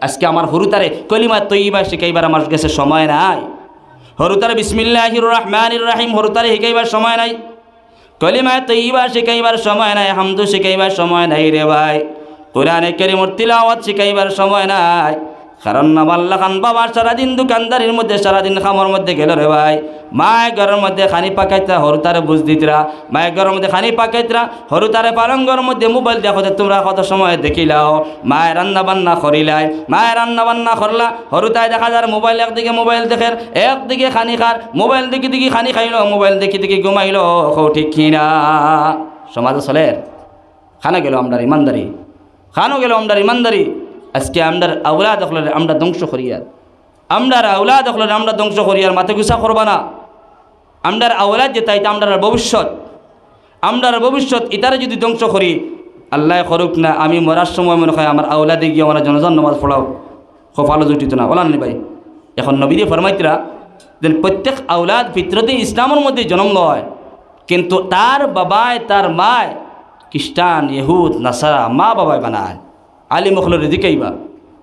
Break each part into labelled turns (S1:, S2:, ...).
S1: আজকে আমার হরুতারে কলিমা তৈবা শিখাইবার আমার কাছে সময় নাই। হরুতারে বিসমিল্লাহির রহমান রাহিম হরুতারে শিখাইবার সময় নাই। কলিমা তৈবা শিখাইবার সময় নাই, হামদু শিখাইবার সময় নাই রে ভাই। কোরআনে কেরিমর তিলাওয়াত শিখাইবার সময় নাই। কারণ নামাল্লা খান বাবা সারাদিন দোকানদারির মধ্যে, সারাদিন খামর মধ্যে গেল রে ভাই। মায় ঘরের মধ্যে খানি পাকাইতরা হরু তারে বুঝ দিতরা। মায়ের ঘরের মধ্যে খানি পাকাইতরা হরু তারে পালঙ্গর মধ্যে মোবাইল দেখো তোমরা কত সময় দেখিলাও। মায়ের রান্না বান্না করিলাই, মায়ের রান্না বান্না করলা হরু তাই দেখা যার মোবাইল একদিকে মোবাইল দেখের একদিকে খানি খার মোবাইল দেখি দেখি খানি খাইলো, মোবাইল দেখি দেখি ঘুমাইলো কৌ ঠিক কিনা। সমাজে চলের খানা গেল আমরার ইমানদারি। খানো গেল আমরার ইমানদারি। আজকে আমরার আউলা দেখলেন আমরা ধ্বংস করিয়ার আমরার আউলা দেখলেন আমরা ধ্বংস করিয়ার মাথা গুসা করবা না। আমরার আওলাদ যে তাইতে আমরার ভবিষ্যৎ। আমরার ভবিষ্যৎ ইতারে যদি ধ্বংস করি, আল্লাহ করুক না, আমি মরার সময় মনে হয় আমার আওলাদে গিয়ে আমরা জনজন নমাজ পড়াও। খোফালো জুটিত না বলান ভাই। এখন নবীরে ফরমাইতরা যে প্রত্যেক আওলাদ ফিতরতে ইসলামের মধ্যে জন্ম লয়, কিন্তু তার বাবায়, তার মায় খ্রিস্টান, ইহুদ, নাসারা মা বাবায় বানায়। আলী মখলের দিকেইবা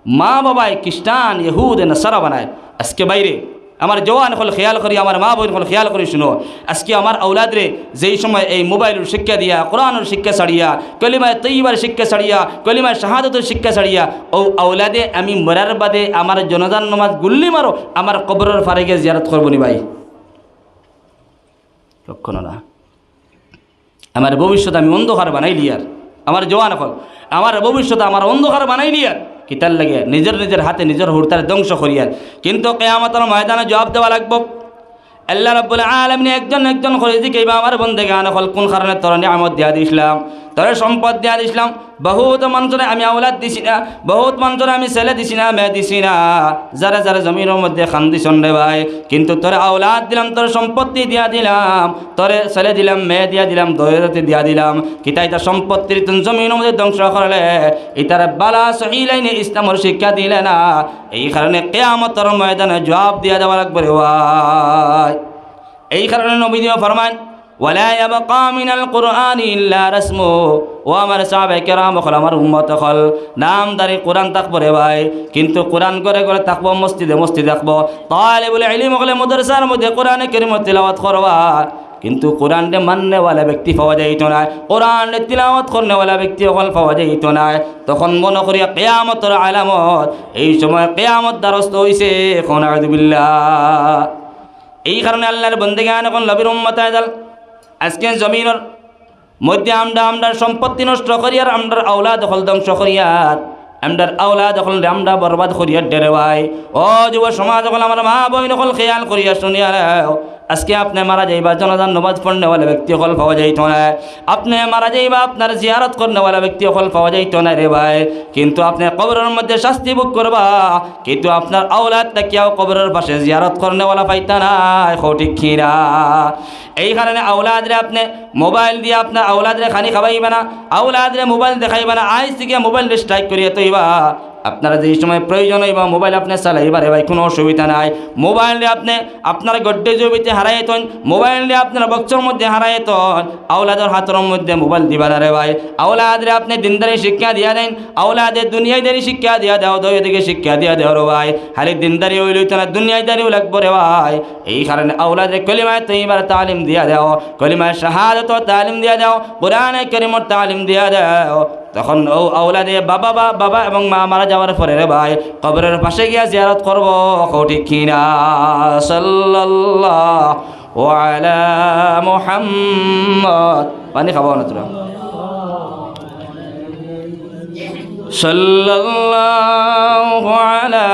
S1: মা বাবায় খ্রিস্টান, ইহুদ, নাসারা বানায়। আজকে বাইরে। আমার জওয়ান হল খেয়াল করি, আমার মা বোন হল খেয়াল করি, শুনো। আজকে আমার আউলাদরে যেই সময় এই মোবাইলের শিক্ষা দিয়া, কোরআনের শিক্ষা ছাড়িয়া, কলিমায় তৈবার শিক্ষা ছাড়িয়া, কলিমায় শাহাদতের শিক্ষা ছাড়িয়া, ও আউলাদে আমি মরার বাদে আমার জনজান নমাজ গুল্লি মারো, আমার কবরের ফারে গিয়ে জিয়ারত করব নি ভাই। কখনো না। আমার ভবিষ্যৎ আমি অন্ধকার বানাইলি আর। আমার জওয়ান এখন আমার ভবিষ্যৎ আমার অন্ধকার বানাইলি আর কিতার লাগে নিজের নিজের হাতে নিজের হুড়তার ধ্বংস করিয়ার কিন্তু কেয়ামতের ময়দানে জবাব দেওয়া লাগব। আল্লাহ রব্বুল আলমিনী একজন একজন করে দিকেইবা আমার বন্ধে গান হল কোন কারণে তরণে আমদ দিয়া দিছিলাম? তোর সম্পদ দিয়া দিছিলাম বহুত মানুষরে আমি আওলাদ দিছি না, বহুত মানুষরে আমি ছেলে দিছি না, মেয়ে দিছি না। যারা যারা জমিনের মধ্যে খান দিছন রে ভাই, কিন্তু তোর আওলাদ দিলাম, তোর সম্পত্তি দিয়া দিলাম। তোরে ছেলে দিলাম, মেয়ে দিয়া দিলাম দৌলতে দিয়া দিলাম। কিতা এটা সম্পত্তির তুন জমিনের মধ্যে ধ্বংস করলে, ইতার বালা সহিলাইনে ইসলামের শিক্ষা দিলে না। এই কারণে কেয়ামতর ময়দানে জবাব দিয়া দেওয়া লাগবে ভাই। এই কারণে নবী দিয়ে ফরমান ওয়ালা ইয়াবকা মিনাল কুরআনি ইল্লা রাসমু। ও আমার সাহাবে কেরাম হল আমার উম্মত হল নামদারি কোরআন থাকব রে ভাই। কিন্তু কোরআন করে করে থাকব, মসজিদে মসজিদে থাকব। তাহলে বলে ইলিম হলে মদরসার মধ্যে কোরআনে কেরিম তিলাওয়াত করবা। কিন্তু কোরআনকে মাননেওয়ালা ব্যক্তি পাওয়া যাইত না। কোরআন তিলাওয়াত করনেওয়ালা ব্যক্তি অকল পাওয়া যাইত না। তখন মনে করি কেয়ামতর আলামত, এই সময় কেয়ামত দ্বারস্থ হয়েছে এখন আদুবিল্লাহ এই কারণে আল্লাহর বন্দেগান এখন লবির উম্মতায় আজকে জমিনের মধ্যে আমরা আমরার সম্পত্তি নষ্ট করিয়ার আমরার আওলা দখল ধ্বংস করিয়ার আমরার আওলা দখল আমরা বরবাদ করিয়ার ডেরে ভাই। ও যুব সমাজ আমার মা বই নকল খেয়াল করিয়া শুনিয়া আজকে আপনি মারা যাইবা, জনজান নমাজ পড়নেওয়ালা ব্যক্তি হল পাওয়া যাইত না। আপনি মারা যাইবা, আপনার জিয়ারত করনেওয়ালা ব্যক্তি হল পাওয়া যাইত না রে ভাই। কিন্তু আপনি কবরের মধ্যে শাস্তি ভোগ করবা, কিন্তু আপনার আওলাদ তাকিয়াও কবরের পাশে জিয়ারত করনেওয়ালা পাইতা না সঠিক খিরা এই কারণে আওলাদরে আপনি মোবাইল দিয়ে আপনার আওলাদরে খানি খাবাইবা না, আওলাদরে মোবাইল দেখাইবা না আইস থেকে মোবাইল স্ট্রাইক করিয়া তৈবা। আপনারা যেই সময় প্রয়োজন হইবা, মোবাইল আপনি চালাইবার ভাই, কোনো অসুবিধা নাই। মোবাইল আপনি আপনার গড্ডে জমিতে হারাইতন মোবাইল দিয়ে আপনার বক্সর মধ্যে হারাইতন আওলাদের হাতের মধ্যে মোবাইল দিবা না রে ভাই। আওলাদরে আপনি দিনদারি শিক্ষা দিয়া দেন আওলাদের দুনিয়াদারি শিক্ষা দিয়া দাও, দই দিকে শিক্ষা দিয়া দেও রে ভাই। খালি দিনদারি হইল না দুনিয়াদারিও লাগবো রে ভাই। এই কারণে আওলাদের কলিমায় তৈবার তালিম দিয়া দাও, কলিমায় শাহাদত তালিম দিয়া দাও, কোরআনে করিমর তালিম দিয়া দাও। তখন ও আওলাদে বাবা, বা, বাবা এবং মা মারা যাওয়ার পরে রে ভাই কবরের পাশে গিয়া জিয়ারত করব। ঠিক কিনা? সাল্লাল্লাহ ওয়ালা মুহাম্মদ। পানি খাব না তোরা। সাল্লাল্লাহু আলা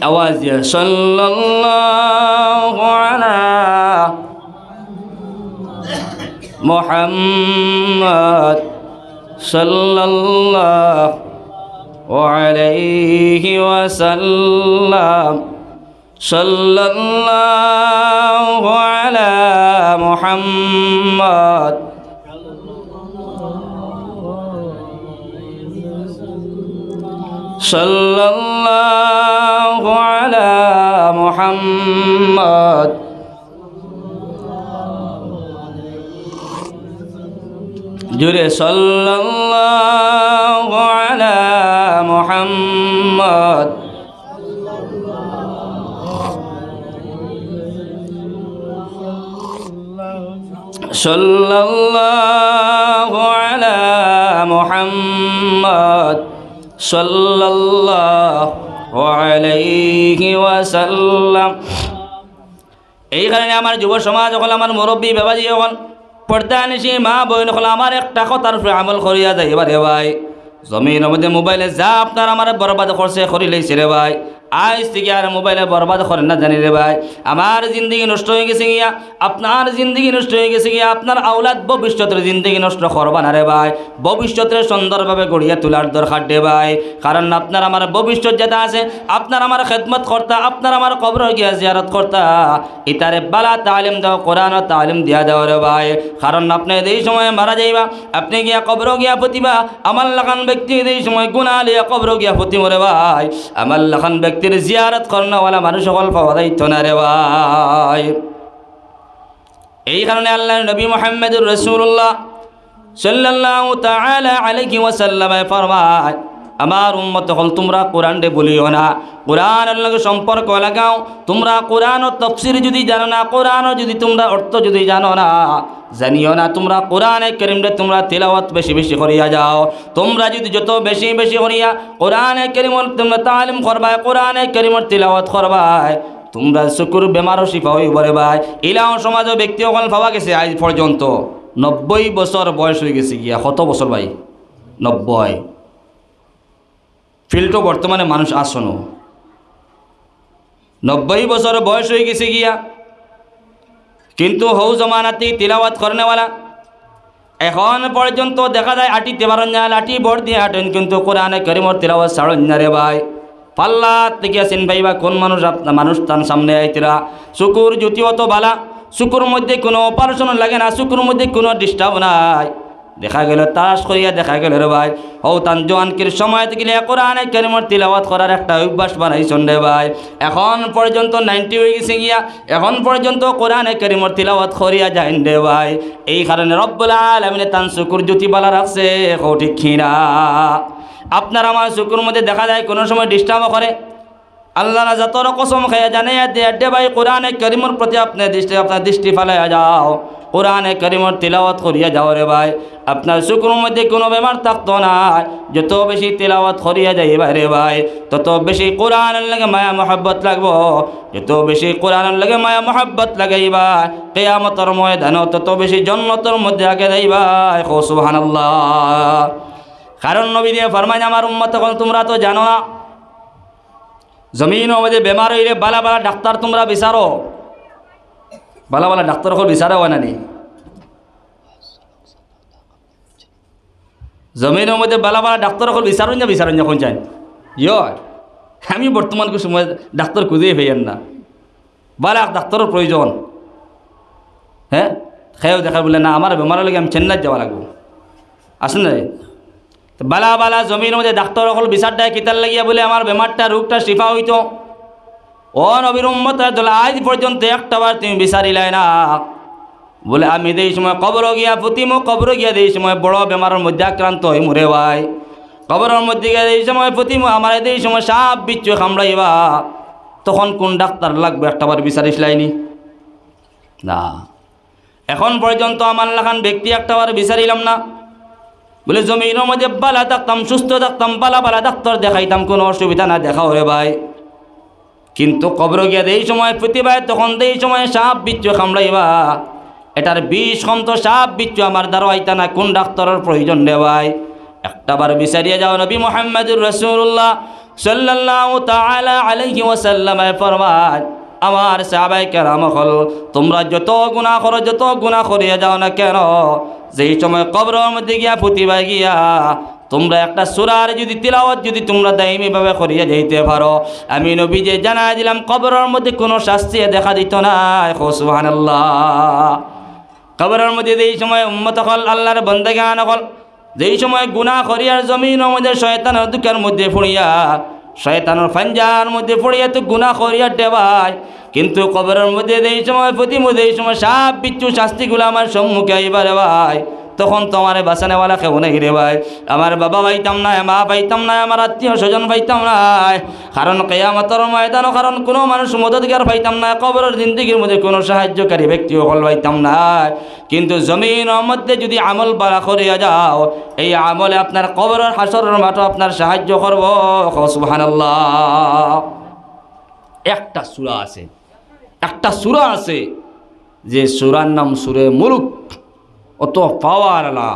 S1: আওয়াজ দিয়া আলা মুহাম্মদ সাল্লাল্লাহু আলাইহি ওয়াসাল্লাম সাল্লাল্লাহু আলা মুহাম্মদ সাল্লাল্লাহু আলা মুহাম্মদ জুড়ে সাল্লাল্লাহু আলা মুহাম্মদ সাল্লাল্লাহু আলা মুহাম্মদ সাল্লাল্লাহু আলাইহি ওয়াসাল্লাম। এই কারণে আমার যুব সমাজ হল আমার মুরব্বী বাবাজি হল পর্দা নিশি মা বইন হল আমার একটা কথার উপরে আমল করিয়া যায় রে ভাই। জমির মধ্যে মোবাইলে যা আপনার আমার বরবাদ করছে করি লইছে রে ভাই। আজ থেকে আর মোবাইলে বরবাদ করেন না জানি রে ভাই। আমার জিন্দগি নষ্ট হয়ে গেছে গিয়া, আপনার জিন্দগি নষ্ট হয়ে গেছে গিয়া, আপনার আওলাদ ভবিষ্যতের জিন্দগি নষ্ট করবা না রে ভাই। ভবিষ্যতের সুন্দরভাবে গড়িয়া তোলার দরকার দে ভাই। কারণ আপনার আমার ভবিষ্যৎ যেটা আছে, আপনার আমার খেদমত কর্তা, আপনার আমার কবর গিয়া জিয়ারত কর্তা। ইতারে বালা তালিম দাও, কোরআন তালিম দিয়া দাও রে ভাই। কারণ আপনি এই সময় মারা যাইবা, আপনি গিয়া কবর গিয়া পতিবা, আমার লাগান ব্যক্তি এই সময় গুণা লিয়া কবর গিয়া পতি মরে ভাই। আমার লাগান ব্যক্তির জিয়ারত কর্ণওয়ালা মানুষ সকল পাওয়া দায়িত্ব না রে ভাই। এই কারণে আল্লাহ নবী মোহাম্মদুর রসুল্লাহ সাল্লাহ তালা আলাইহি ওয়াসাল্লামে ফরমায় আমার উম্মত হল, তোমরা কোরআন ডে বলিও না। কোরআনের লগে সম্পর্ক লাগাও। তোমরা কোরআন ও তফসির যদি জানো না, কোরআন যদি তোমরা অর্থ যদি জানো না, জানিও না, তোমরা কোরআনে করিমরে তোমরা তেলাওয়াত বেশি বেশি করিয়া যাও। তোমরা যদি যত বেশি বেশি করিয়া কোরআনে করিমর তোমরা তালিম করবায় কোরআনে করিমর তেলাওয়াত করবায় তোমরা শুকুর বেমারও শিফা হইব রে ভাই ইলাও সমাজও ব্যক্তি অকল পাওয়া গেছে আজ পর্যন্ত। নব্বই বছর বয়স হয়ে গেছে গিয়া। কত বছর ভাই? নব্বই। ফিল্ডও বর্তমানে মানুষ আসনো। নব্বই বছর বয়স হয়ে গেছে গিয়া। কিন্তু হৌ জমানাতি তিলাওয়াত করনেওয়ালা এখন পর্যন্ত দেখা যায় আটিতে পারেন না লাঠি বর দিয়ে হাঁটেন কিন্তু কোরআনে করিমর তিলাওয়াত ছাড়েন না রে ভাই পাল্লা থেকে আসেন ভাই বা কোন মানুষ আপনার মানুষ তার সামনে আইতিরা শুকুর জুতি অত বালা। শুকুর মধ্যে কোনো অপারেশন লাগে না শুকুর মধ্যে কোনো ডিস্টার্ব নাই। দেখা গেল তাস করিয়া দেখা গেল রে ভাই। হৌ তান জোয়ানকির সময় থেকে কোরআনে করিমর তিলাওয়াত করার একটা অভ্যাস বানাইছেন রে ভাই। এখন পর্যন্ত নাইনটি হয়ে গেছে গিয়া, এখন পর্যন্ত কোরআনে করিমর তিলাওয়াত করিয়া যায় রে ভাই। এই কারণে রব্বুল আলমিনে তান শুকুর জ্যোতি বালা রাখছে ঠিক খিনা আপনার আমার শুকুর মধ্যে দেখা যায় কোনো সময় ডিস্টার্বও করে। আল্লাহ যত কসম খাইয়া জানে দে ভাই, কোরআনে করিমর প্রতি আপনার দৃষ্টি আপনার দৃষ্টি ফেলাইয়া যাও। কোরআনে করিমর তিলাওয়াত করিয়া যাও রে ভাই। আপনার শুকুর মধ্যে কোনো বেমার থাকতো না। যত বেশি তিলাওয়াত করিয়া যাইবা রে ভাই, তত বেশি কোরআনের লাগে মায়া মহাব্বত লাগবো। যত বেশি কোরআনের লাগে মায়া মহাব্বত লাগাইবা কেয়ামতর ময়দান তত বেশি জন্মতর মধ্যে আগে যাইবা সুহান কারণ নবী দিয়ে ফরমাইন, আমার উম্মত তখন তোমরা তো জানো না জমিন বেমার হইলে বালা বালা ডাক্তার তোমরা বিচারো। বালা বালা ডাক্তার সকল বিচারা হয় না নি? জমিনের মধ্যে বালা বালা ডাক্তার সকল বিচারুন না বিচারুন না কোন চাই? ইয় আমি বর্তমান কিছু সময় ডাক্তার খুঁজেই পেয়েন না বালা ডাক্তারের প্রয়োজন হ্যাঁ খেয়েও দেখা বলে, না আমার বেমারের লাগে আমি চেন্নাই যাওয়া লাগবো। আসুন না বালা বালা জমির মধ্যে ডাক্তার বিচার দেয় কিতার লাগিয়া বলে আমার বেমারটা রোগটা শিফা হইতো ও নবীর উম্মত আজ পর্যন্ত একটাবার তুমি বিচারিলাই না। বলে, আমি এই সময় কবর গিয়া পুতিমো কবর গিয়া এই সময় বড় বেমারের মধ্যে আক্রান্ত হই, মরে ভাই কবরের মধ্যে গিয়া এই সময় পুতিমো আমার এই সময় সাপ বিচ্ছু কামড়াইবা, তখন কোন ডাক্তার লাগবে একটাবার বিচারিস লাইনি না? এখন পর্যন্ত আমার লাখান ব্যক্তি একটাবার বিচারিলাম না। বলে, জমিনের মধ্যে বালা থাকতাম, সুস্থ থাকতাম, বালা বালা ডাক্তার দেখাইতাম, কোনো অসুবিধা না, দেখাও রে ভাই। কিন্তু কবর গিয়া এই সময় প্রতিবায় তখন এই সময় সাপ বিচ্ছু কামড়াইবা এটার বিষ কম তো সাপ বিচ্ছু আমার দ্বারা আইতা না, কোন ডাক্তারের প্রয়োজন ভাই? একটাবার বিচারিয়া যাও নবী মোহাম্মদুর রসুল্লাহ সাল্লাল্লাহু তাআলা আলাইহি ওয়াসাল্লামে ফরমায় আমার সাহাবাই কেরাম হল, তোমরা যত গুণা করো, যত গুণা করিয়া যাও না কেন? যেই সময় কবরের মধ্যে গিয়া ফুটিবা গিয়া তোমরা একটা সুরার যদি তিলাওয়াত যদি তোমরা দায়ীভাবে করিয়া যাইতে পারো। আমি নবী যে জানাই দিলাম, কবরের মধ্যে কোনো শাস্তি দেখা দিত না। সুহান কবরের মধ্যে যেই সময় উম্মত হল, আল্লাহর বন্দে গান হল, যেই সময় গুণা করিয়ার জমিন মধ্যে শয়তানের দুঃখের মধ্যে ফুড়িয়া শয়তানের ফাঞ্জার মধ্যে পড়িয়া তো গুণা করিয়া দেবাই কিন্তু কবরের মধ্যে এই সময় প্রতি মধ্যে এই সময় সাপ, বিচ্ছু শাস্তিগুলো আমার সম্মুখে আইবারে ভাই তখন তো আমার বাসানেওয়ালা কেউ নেই রে ভাই। আমার বাবা পাইতাম না মা পাইতাম না আমার আত্মীয় স্বজন পাইতাম না কারণ কেয়ামতর ময়দান, কারণ কোনো মানুষ মদতগার পাইতাম না কবরের জিন্দিগির মধ্যে কোনো সাহায্যকারী ব্যক্তি হল পাইতাম না কিন্তু জমিন মধ্যে যদি আমল বাড়া করিয়া যাও, এই আমলে আপনার কবরের হাসরের মাঠে আপনার সাহায্য করব। সুবহানাল্লাহ। একটা সুরা আছে, একটা সুরা আছে, যে সুরার নাম সুরে মুলুক। অত পাওয়ার আলা,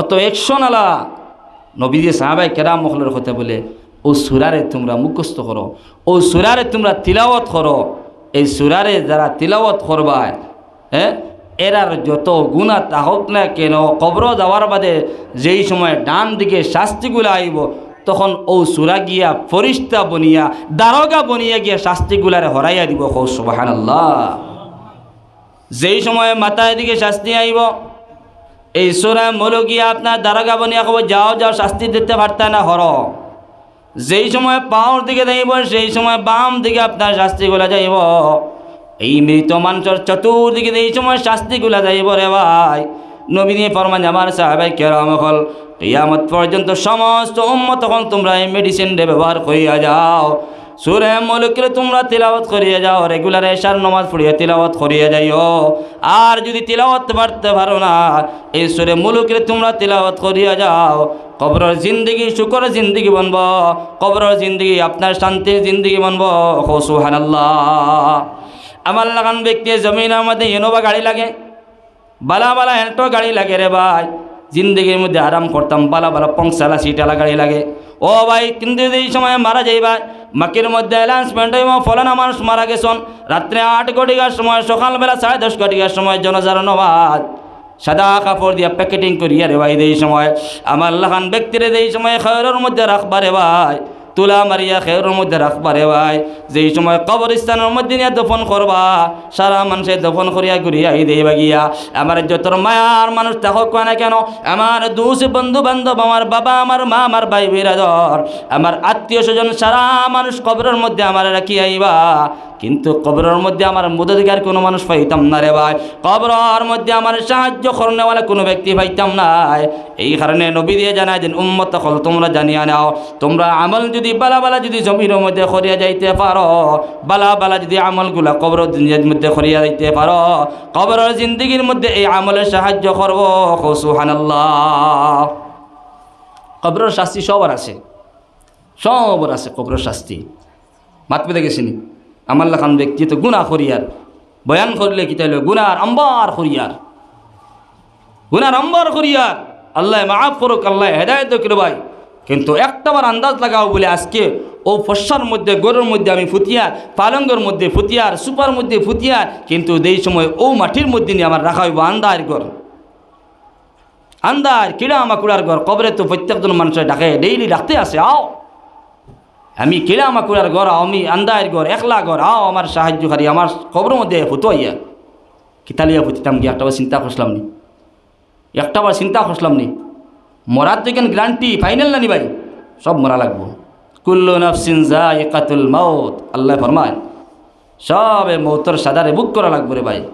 S1: অত একশন আলা। নবীজি সাহাবাই কেরাম মহলের কথা বলে, ও সুরারে তোমরা মুখস্থ করো, ও সুরারে তোমরা তিলাওয়াত করো। এই সুরারে যারা তিলাওয়াত করবায় হ্যাঁ এরার যত গুণা তাহক না কেন, কবর যাওয়ার বাদে যেই সময় ডান দিকে শাস্তিগুলো আইব, তখন ও সুরা গিয়া ফরিস্তা বনিয়া, দারোগা বনিয়া গিয়া শাস্তিগুলারে হরাইয়া দিব। হৌ সুবাহান যেই সময় মাথায় দিকে শাস্তি আইব এই সুরা মূল আপনার দারোগা বনিয়া কব যাও যাও, শাস্তি দিতে পারতা না, হর। যেই সময় পাওয়ার দিকে যাইব, সেই সময় বাম দিকে আপনার শাস্তিগুলা যাইব। এই মৃত মানুষের চতুর্দিকে এই সময় শাস্তিগুলা যাইব রে ভাই নবীনী ফরমান আমার সাহাবাই কেরাম হল ইয়ামত পর্যন্ত সমস্ত উম্মত তখন তোমরা এই মেডিসিনটা ব্যবহার করিয়া যাও। সুরে মলুকরে তোমরা তিলাওয়াত করিয়া যাও রেগুলার এশার নমাজ পড়িয়া তিলাওয়াত করিয়া যাইও। আর যদি তিলাওয়াত পারতে পারো না, এই সুরে মুলুকরে তোমরা তিলাওয়াত করিয়া যাও। কবরের জিন্দগি, শুকর জিন্দগি বনব কবরের জিন্দগি, আপনার শান্তির জিন্দগি বনব সুহানাল্লাহ আমার লাগান ব্যক্তি জমিনের মধ্যে ইনোভা গাড়ি লাগে, বালা বালা এল্টো গাড়ি লাগে রে ভাই। জিন্দগির মধ্যে আরাম করতাম, বালা বালা পংসালা সিটালা গাড়ি লাগে। ও ভাই, কিন্তু এই সময় মারা যাই ভাই মাকির মধ্যে অ্যানাউন্সমেন্ট হইব, ফলানা মানুষ মারা গেছন। রাত্রে আট ঘটিকার সময়, সকালবেলা সাড়ে দশ ঘটিকার সময় জনজার নবাদ। সাদা কাপড় দিয়া প্যাকেটিং করিয়া রে ভাই, এই সময়। আমার লাখান ব্যক্তিরে এই সময় খয়রের মধ্যে রাখবারে ভাই। তুলা মারিয়া খেয়ের মধ্যে রাখবা রে ভাই। যেই সময় কবরস্থানের মধ্যে নিয়ে দফন করবা, সারা মানুষে দফন করিয়া ঘুরিয়া দেই বাগিয়া। আমার যত মায়ার মানুষ থাকুক না কেন, আমার দুষ বন্ধু বান্ধব আমার বাবা, আমার মা, আমার ভাই বিরাদর আমার আত্মীয় স্বজন সারা মানুষ কবরের মধ্যে আমার রাখিয়া আইবা। কিন্তু কবরের মধ্যে আমার মুদাধিকার কোনো মানুষ পাইতাম না রে ভাই। কবরের মধ্যে আমার সাহায্য করনেওয়ালা কোনো ব্যক্তি পাইতাম না। এই কারণে নবী দিয়ে জানায় যে উম্মত হল, তোমরা জানিয়া নাও, তোমরা আমল যদি বালা বালা যদি জমির মধ্যে করিয়া যাইতে পারো, বালা বালা যদি আমলগুলা কবর মধ্যে করিয়া যাইতে পারো, কবরের জিন্দগির মধ্যে এই আমলের সাহায্য করব। সুহানাল্লাহ কবরের শাস্তি সবার আছে। সবার আছে কবরের শাস্তি। মাত পেতে গেছিনি আমার লেখান ব্যক্তি তো গুণা করিয়ার। বয়ান করলে কি তাইলে গুনার আম্বার করিয়ার। গুনার আম্বার করিয়ার। আল্লাহ মাফ করুক, আল্লাহ হেদায়ত করে ভাই। কিন্তু একটাবার আন্দাজ লাগাও বলে আজকে ও ফসার মধ্যে, গরুর মধ্যে আমি ফুতিয়ার পালঙ্গর মধ্যে ফুতিয়ার সুপার মধ্যে ফুতিয়ার কিন্তু এই সময় ও মাটির মধ্যে নিয়ে আমার রাখা হইব আন্দার গর আন্দার কিড়া মাকুড়ার ঘর, কবরে তো প্রত্যেকজন মানুষের ডাকে ডেইলি ডাকতে আসে, আও। আমি কিড়া মাকুড়ার ঘর, আমি আন্দায়ের ঘর, একলা ঘর। আও আমার সাহায্যকারী আমার খবরের মধ্যে ফুতো আইয়া কিতালিয়া ফুতিতাম কি একটাবার চিন্তা করছিলাম নি। একটাবার চিন্তা করছিলাম নি। মরার তো কেন গ্যারান্টি ফাইনাল না নি ভাই? সব মরা লাগবো। কুল্লু নফসিন যা একাতুল মাউত, আল্লাহ ফরমায়। সবে মৌতর সাদারে বুক করা লাগবে রে ভাই।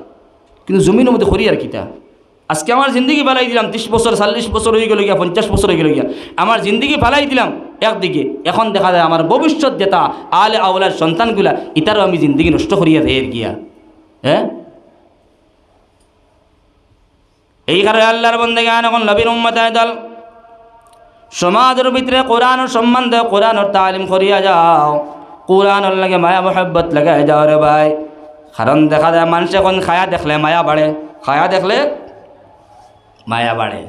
S1: কিন্তু জমিনের মধ্যে করি আর কিতা? আজকে আমার জিন্দগি ফালাই দিলাম, ত্রিশ বছর, চল্লিশ বছর হয়ে গেল গিয়া, পঞ্চাশ বছর হয়ে গেল গিয়া। আমার জিন্দগি ফালাই দিলাম একদিকে। এখন দেখা যায় আমার ভবিষ্যৎ যেটা, আলে আওলার সন্তানগুলা ইতারও আমি জিন্দগি নষ্ট করিয়া দেয় গিয়া। হ্যাঁ? এই কারণে আল্লাহর বন্দে গান, এখন নবীর উম্মতায় দল। সমাজের ভিতরে কোরআন সম্বন্ধে কোরআনের তালিম করিয়া যাও। কোরআনের লাগে মায়া, মহব্বত লাগাই যাও রে ভাই। কারণ দেখা যায় মানুষ এখন খায়া দেখলে মায়া বাড়ে। খায়া দেখলে মায়া বাড়ে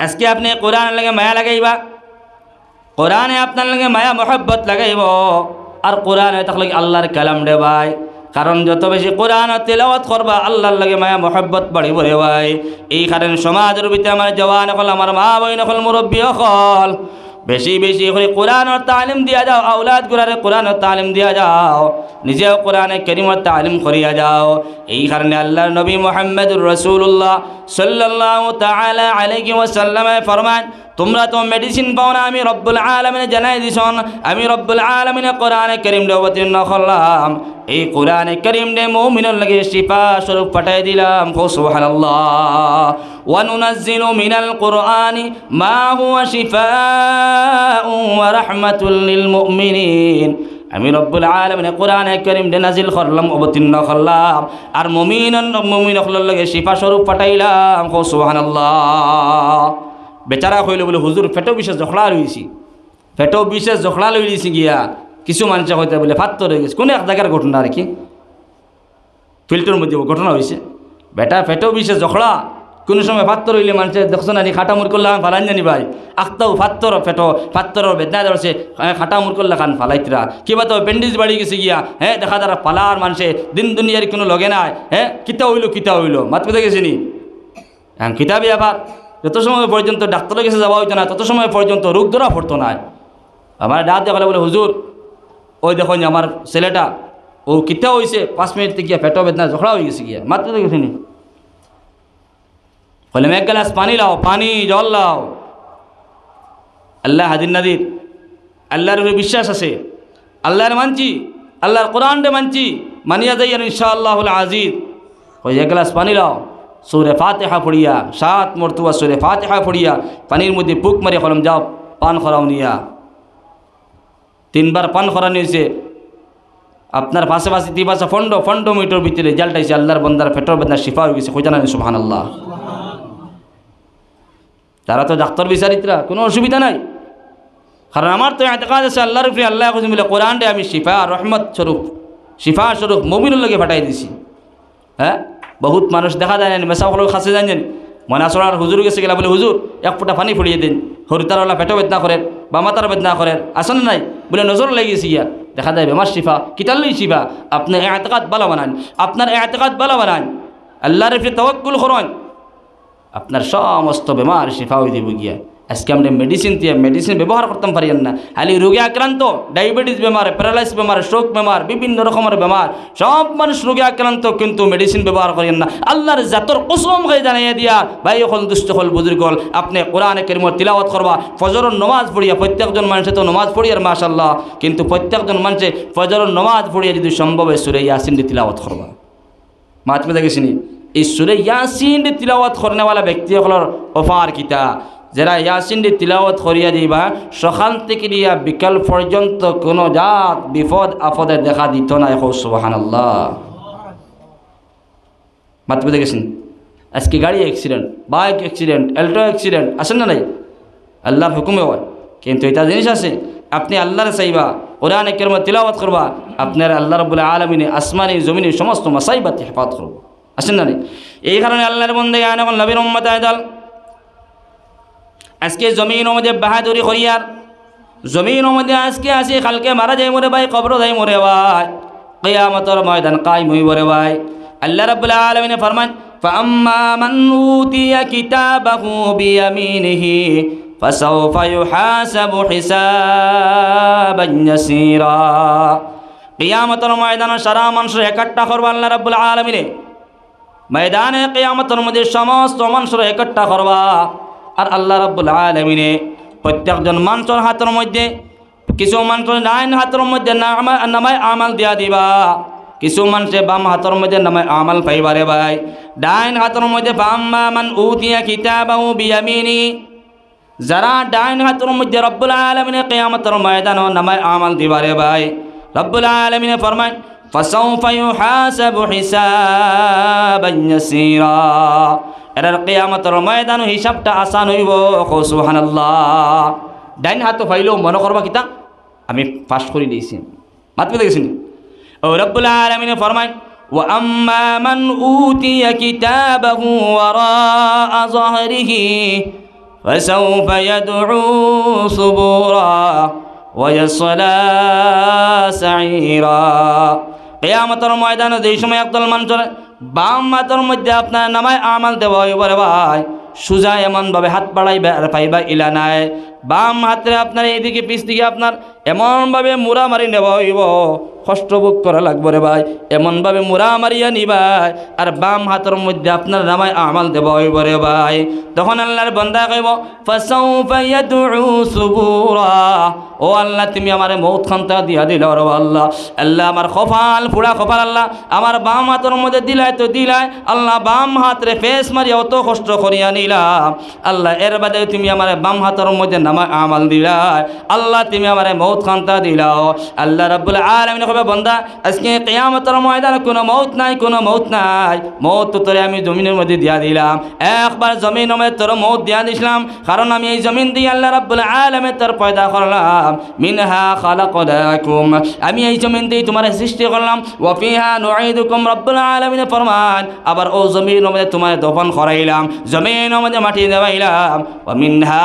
S1: আজকে আপনি কোরআন লাগে মায়া লাগাইবা। কোরআনে আপনার লাগে মায়া, মহব্বত লাগাইব। আর কোরআনে থাকলে আল্লাহর কালাম রে ভাই। কারণ যত বেশি কোরআন তেলাওয়াত করবা আল্লাহর লাগে মায়া, মহব্বত বাড়িব রে ভাই। এই কারণে সমাজের ভিতরে আমার জওয়ান হল আমার মা বইন হল মুরব্বী হল বেশি বেশি করে কোরআনের তালিম দিয়া যাও আউলাদ গুলারে কোরআনের তালিম দিয়া যাও, নিজেও কোরআনে করিমর তালিম করিয়া যাও। এই কারণে আল্লাহ নবী মোহাম্মদুর রসুল্লাহ সাল্লাহ তালা আলাইহি ওয়াসাল্লামে ফরমান তোমরা তো মেডিসিন পাও না আমি রব্বুল আলমিনে জানাই দিছন আমি রব্বুল আলমিনে কোরআনে করিম অবতীর্ণ করলাম এই কোরআনে করিম ডে মৌমিনের লাগে শিফা স্বরূপ পাঠাই দিলাম খো সুবহানাল্লাহ وننزل من القرآن ما هو شفاء ورحمة للمؤمنين আমি রব্বুল আলমিনে কোরআনে করিম ডে নাজিল করলাম অবতীর্ণ করলাম আর মমিন মমিন লগে শিফা স্বরূপ পাঠাইলাম খো সুবহানাল্লাহ বেচারা কইল বলে হুজুর ফেটো বিশেষ জখলা রয়েছি ফেটো বিশেষ জখলা লই দিয়েছি গিয়া, কিছু মানুষে হইতে বলে ফাত্ত রয়ে গেছে, কোনো এক জায়গার ঘটনা আর কি ফিল্টার মধ্যে ঘটনা হয়েছে বেটা, ফেটো বিশেষ জখলা, কোনো সময় ফাত্তর হইলে মানুষের দেখছ না খাটা মুর করলে আমি ফালাইন জানি ভাই আখতাও ফাত্তর ফেটো ফাত্তর বেদনা ধরছে খাটা মুর করলে খান ফালাইতরা কিবা তো ব্যান্ডেজ বাড়ি গেছে গিয়া হ্যাঁ দেখা যারা পালার মানুষে দিন দুনিয়ার কোনো লগে নাই হ্যাঁ কিতা হইল কিতা হইল, মাত পেতে গেছে নি? হ্যাঁ কিতাবি আবার যত সময় পর্যন্ত ডাক্তারের কাছে যাওয়া হইতো না, তত সময় পর্যন্ত রোগ ধরা পড়তো না। আমার ডাক দেখালে বলে, হুজুর, ওই দেখো যে আমার ছেলেটা, ও কিতা হয়েছে পাঁচ মিনিট থেকে পেটো বেদনা, ঝগড়া হয়ে গেছে গিয়া। মাত্র গেছে নি বলে, এক গ্লাস পানি লাও, পানি, জল লাও। আল্লাহ হাদিন নাদির। আল্লাহর উপরে বিশ্বাস আছে। আল্লাহর মানছি, আল্লাহর কোরআনটা মানছি। মানিয়া যাই আর ইনশাআল্লাহ আজিজ। ওই এক গ্লাস পানি লাও। সুরে ফাতেহা পড়িয়া, সাত মর্তুয়া সুরে ফাতেহা পড়িয়া, পানির মধ্যে পুক মারি কলম, যাও, পান খরাও নিয়া। তিনবার পান খরা নিয়েছে। আপনার পাশে পাশে দুই পাশে ফন্ড ফন্ড মিটার ভিতরে রেজাল্ট আইছে আল্লাহর বন্দার পেট্রোল বেদনা শিফা হয়ে গেছে খোঁজা নাই সুবহান আল্লাহ তারা তো ডাক্তার বিচারিতরা, কোনো অসুবিধা নাই। কারণ আমার তো এতকাজ আছে, আল্লাহর উপরে আল্লাহ খুঁজে মিলে কোরআনটা আমি শিফা, রহমত স্বরূপ, শিফা স্বরূপ মমিনুর লগে ফাটাই দিছি। হ্যাঁ? বহুত মানুষ দেখা যায় না মেসা হলো খাসে জানেন মনে আসলে আর হুজুর গেছে গেলা বলে, হুজুর, এক ফুটা পানি ফুড়িয়ে দিন। হরিতারওয়ালা পেটো বেদনা করেন বা মাতার বেদনা করেন আসেন নাই? বলে, নজর লেগেছি ইয়া দেখা যায়, বেমার শিফা কিতাল্লি শিফা। আপনার এতেকাত বালা বানান, আপনার এতেকাত বালা বানান। আল্লাহর উপরে তওয়াক্কুল করেন। আপনার সমস্ত বেমার শিফা হয়ে দিব গিয়া। আজকে আমরা মেডিসিন দিয়ে মেডিসিন ব্যবহার করতাম পারি না খালি রোগে আক্রান্ত ডায়াবেটিস বেমার প্যারালাইস বেমার স্ট্রোক বেমার বিভিন্ন রকমের বেমার সব মানুষ রোগে আক্রান্ত কিন্তু মেডিসিন ব্যবহার করেন না আল্লাহর জাতর কসম হয়ে জানাইয়া দিয়া ভাই হল দুষ্ট হল বুজুর্গ হল আপনি কোরআনে কেরিমর তিলাওয়াত করবা ফজরের নমাজ পড়িয়া প্রত্যেকজন মানুষে তো নমাজ পড়িয়ার মাশাল্লাহ কিন্তু প্রত্যেকজন মানুষে ফজরের নমাজ পড়িয়া যদি সম্ভব হয় সুরে ইয়াসিন তিলাওয়াত করবা মাত পেতে গেছিনি এই সুরে ইয়াসিন তিলাওয়াত করনেওয়ালা ব্যক্তি সকলের অফার কিতা যারা ইয়াসিন তিলাওয়াত করিয়া দিবা সকাল থেকে দিয়া বিকাল পর্যন্ত কোনো জাত বিপদ আপদে দেখা দিত না। এখন সুবাহান আল্লাহ পেতে গেছেন? আজকে গাড়ি accident bike accident Alto accident আসেন না নাই? আল্লাহর হুকুমে হয়। কিন্তু এটা জিনিস আছে, আপনি আল্লাহর চাইবা, কোরআনে কেরম তিলাওয়াত করবা, আপনার আল্লাহ রবুল্লা আলমিনে আসমানি, জমিনে সমস্ত মাসাইবাতে হেফাত করব। আসেন না নাই? এই কারণে আল্লাহর বন্দে এখন নবীর উম্মত আয়দাল আজকে জমিন মধ্যে বাহাদুরি করিয়ার জমিন মধ্যে আজকে আসি কালকে মারা যাই মরে ভাই কবর যাই মরে ভাই কেয়ামতর ময়দান কাই মুই মরে ভাই আল্লাহ রাব্বুল আলামিন ফরমান فأما من أوتي كتابه بيمينه فسوف يحاسب حسابا يسيرا কিয়ামতের ময়দানে সারা মানুষ একট্টা করবো আল্লাহ রাব্বুল আলামিনে ময়দানে কিয়ামতের মধ্যে সমস্ত মানুষের একট্টা করবা আর আল্লাহ রাব্বুল আলামিনে প্রত্যেকজন মানুষের হাতের মধ্যে কিছু মানুষের ডাইন হাতের মধ্যে নামা- নামায় আমাল দিয়া দিবা কিছু মানুষে বাম হাতের মধ্যে নামায় আমাল পাইবারে ভাই ডাইন হাতের মধ্যে বাম মান উতিয়া কিতাবাহু বিয়ামিনি যারা ডাইন হাতের মধ্যে রব্বুল আলমিনে কেয়ামতের ময়দান নামায় আমাল দিবারে ভাই রব্বুল আলমিনে ফরমায় فسوف يحاسب حسابا يسيرا এরার কেয়ামতের ময়দান হিসাবটা আসান হইব সুবহানাল্লাহ ডাইন হাত ফাইলেও মনে করবা কিতা আমি পাস করে দিয়েছি মাত পেতে গেছি ও রব্বুল আলমিনে ফরমায় وأما من أوتي كتابه وراء ظهره فسوف يدعو ثبورا ويصلى سعيرا কেয়ামতের ময়দানে যেই সময় একদল মানুষের বাম মাতার মধ্যে আপনার নামায় আমাল দেওয়া হইব রে ভাই। সুজা এমনভাবে হাত বাড়াইবে আর পাইবা ইলা নাই। বাম হাতে আপনার, এইদিকে পিছ দিকে আপনার, এমনভাবে মুড়া মারি নেওয়া হইব। কষ্ট ভোগ করা লাগবে রে ভাই, এমনভাবে মুড়া মারিয়া নিবাই, আর বাম হাতের মধ্যে আপনার নামায় আমাল দেব, হইব রে ভাই। তখন আল্লাহর বন্দা কইব ও আল্লাহ, তুমি আমার মৌত খান্তা দিয়া দিল রে আল্লাহ। আল্লাহ আমার কপাল ফুড়া কপাল আল্লাহ। আমার বাম হাতের মধ্যে দিলাই তো দিলাই। আল্লাহ বাম হাত রে ফেস মারিয়া অত কষ্ট করিয়া নিলাম। আল্লাহ, এর বাদে তুমি আমার বাম হাতের মধ্যে নামা আমাল দিলাই আল্লাহ তুমি আমার মৌত খান্তা দিলাও। আল্লাহ রাব্বুল আলামিন কবে বন্দা, আজকে কিয়ামতের ময়দানে কোনো মৌত নাই, কোনো মৌত নাই। মৌত তো তোরে আমি জমিনের মধ্যে দিয়া দিলাম। একবার জমিন মধ্যে তোর মৌত দিয়া দিছিলাম। কারণ আমি এই জমিন দিয়ে আল্লাহ রাব্বুল আলামিন তোর পয়দা করলাম। মিনহা খালাকনাকুম। আমি এই জমিন দিয়ে তোমার সৃষ্টি করলাম। ওয়া ফিহা নুঈদুকুম রাব্বুল আলামিন ফরমান। আবার ও জমিন মধ্যে তোমার দফন করাইলাম। জমিন মধ্যে মাটি দেওয়াইলাম। ওয়া মিনহা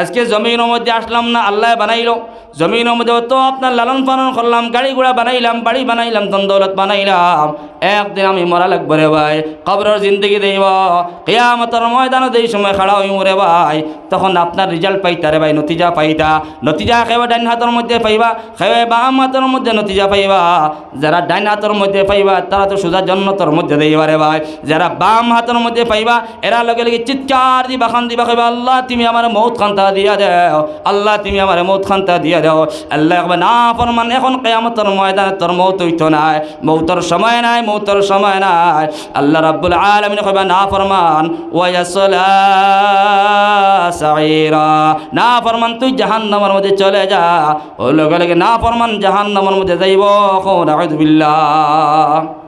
S1: আজকে জমিনের মধ্যে আসলাম না, আল্লাহ বানাইল। জমিনের মধ্যে তো আপনার লালন পালন করলাম গাড়ি ঘোড়া বানাইলাম, বাড়ি বানাইলাম, ধন দৌলত বানাইলাম। একদিন আমি মরা লাগবো রে ভাই, কবরের জিন্দগি দেব কেয়ামতের ময়দানে দেই সময় খাড়া হইম রে ভাই, তখন আপনার রেজাল্ট পাইতা রে ভাই, নতিজা পাইতা। নতিজা খেবা ডাইন হাতের মধ্যে পাইবা খেবে বাম হাতের মধ্যে নতিজা পাইবা। যারা ডাইন হাতের মধ্যে পাইবা, তারা তো সুজা জন্নতর মধ্যে দেইবা রে ভাই। যারা বাম হাতের মধ্যে পাইবা, এরা লগে লগে চিৎকার দিবা, খান দিবা কইবা আল্লাহ, তুমি আমার মৌত খান্তা দিয়া দেও। আল্লাহ, তুমি আমার মৌত খান্তা দিয়া দেও। আল্লাহ কবে না, ফরমান, এখন কেয়ামতের ময়দানে তোর মৌত হইতো নাই মৌতর সময় নাই, মৌতর সময় নাই। আল্লাহ রাব্বুল আলামিন কবে না, ফরমান, ওয়ায়াসলা সাইরা না, ফরমান, তুই জাহান জাহান্নামের মধ্যে চলে যা। ও লগে লগে না, ফরমান, জাহান্নামের মধ্যে যাইব কোন আউযু বিল্লাহ